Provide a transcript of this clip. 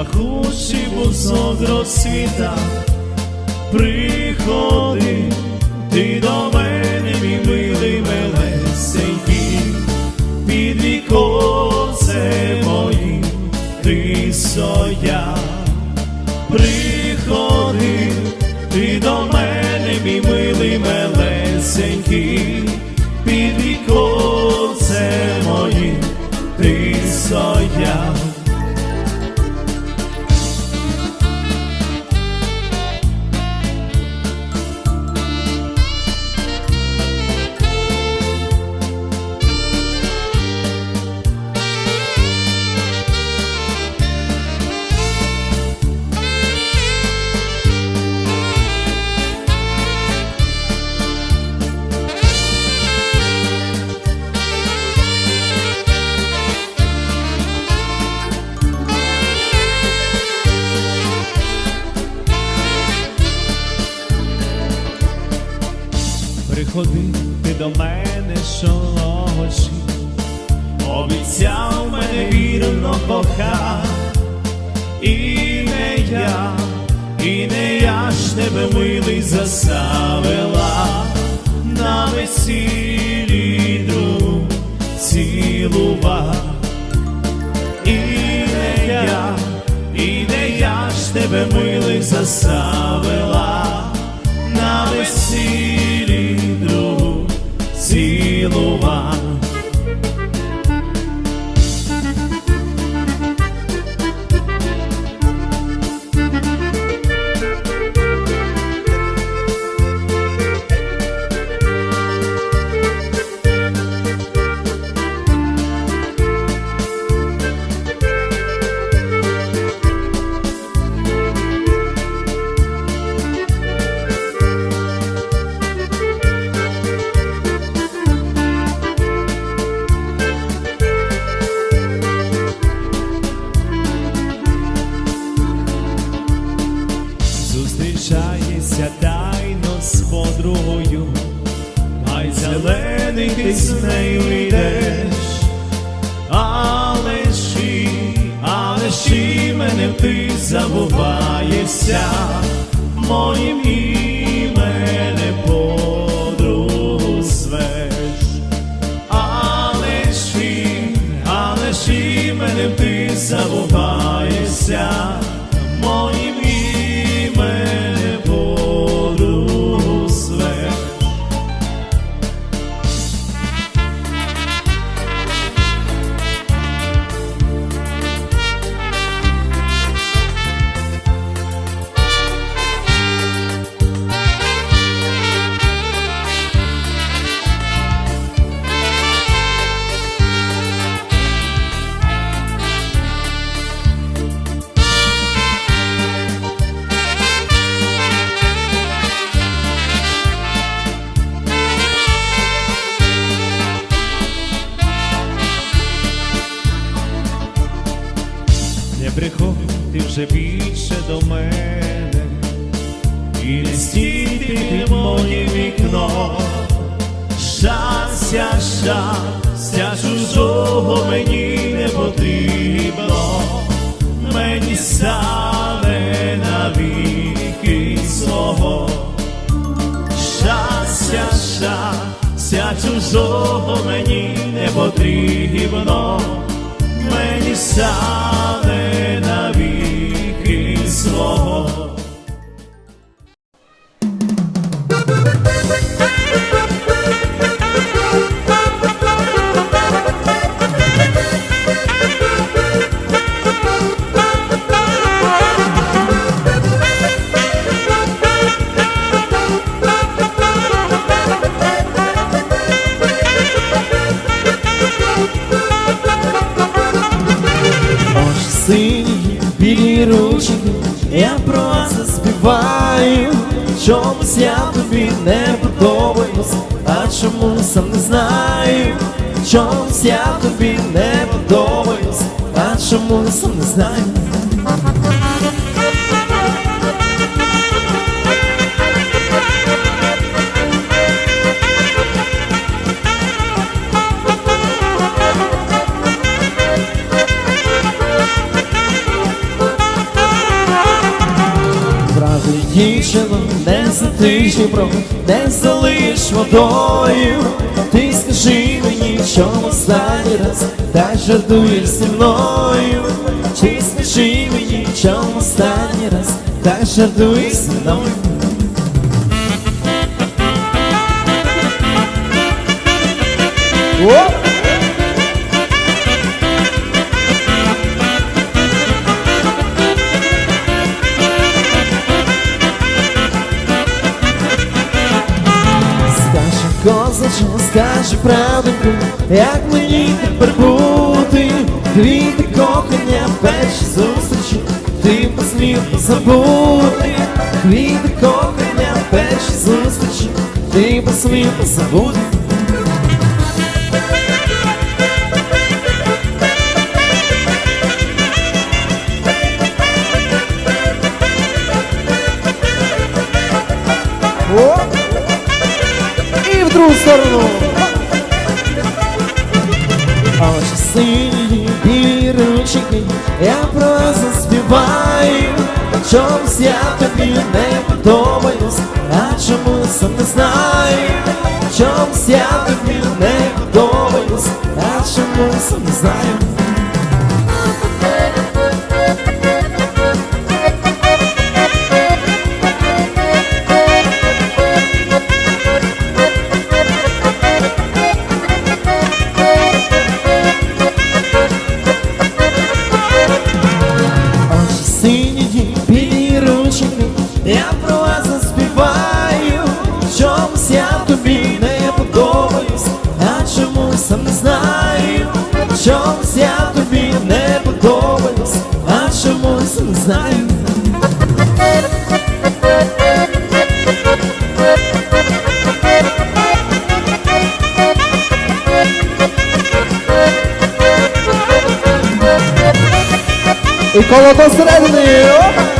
пахучий бузок розсвіта, приходи ти до мене, мій милий милесенький, під віконце моїм ти стояв. Приходи ти до мене, мій милий милесенький, Приходи ти до мене щоночі, обіцяв мене вірно кохав, і не я, і не я ж тебе милий заставила. На весіллі друг цілував. І не я, і не я ж тебе милий заставила Зустрічається тайно з подругою, а й зелений ти з нею йдеш, але ж але ж мене ти забуваєшся, моїм іменем подругу звеш. Але ж але ж мене ти забуваєшся, ти під моє вікно. Щастя, щастя чужого мені не потрібно, мені стане навіки свого. Щастя, щастя чужого мені не потрібно, мені стане я про вас заспіваю. Чомусь я тобі не подобаюсь, а чому сам не знаю. Чомусь я тобі не подобаюсь, а чому сам не знаю. Дівчину не затиш про не залиш водою. Ти скажи мені, чому останній раз так жартуєш зі мною. Чи скажи мені, чому останній раз так жартуєш зі мною. О! Козаче, скажи правду, як мені тепер бути, квіти кохання, перші зустрічі, ти посмів забути, квіти кохання, перші зустрічі, ти посмів забути. І в другу сторону. Очі сині, білі ручки, я просто вас заспіваю. Чомусь я тобі не подобаюсь, а чому сам не знаю. Чомусь я тобі не подобаюсь, а чому сам не знаю. Очі сині, білі ручки, я про вас заспіваю. Чомусь я тобі не подобаюсь, а чому сам не знаю. Чомусь я тобі не подобаюсь, а чому сам не знаю. І коло до середини. Опа!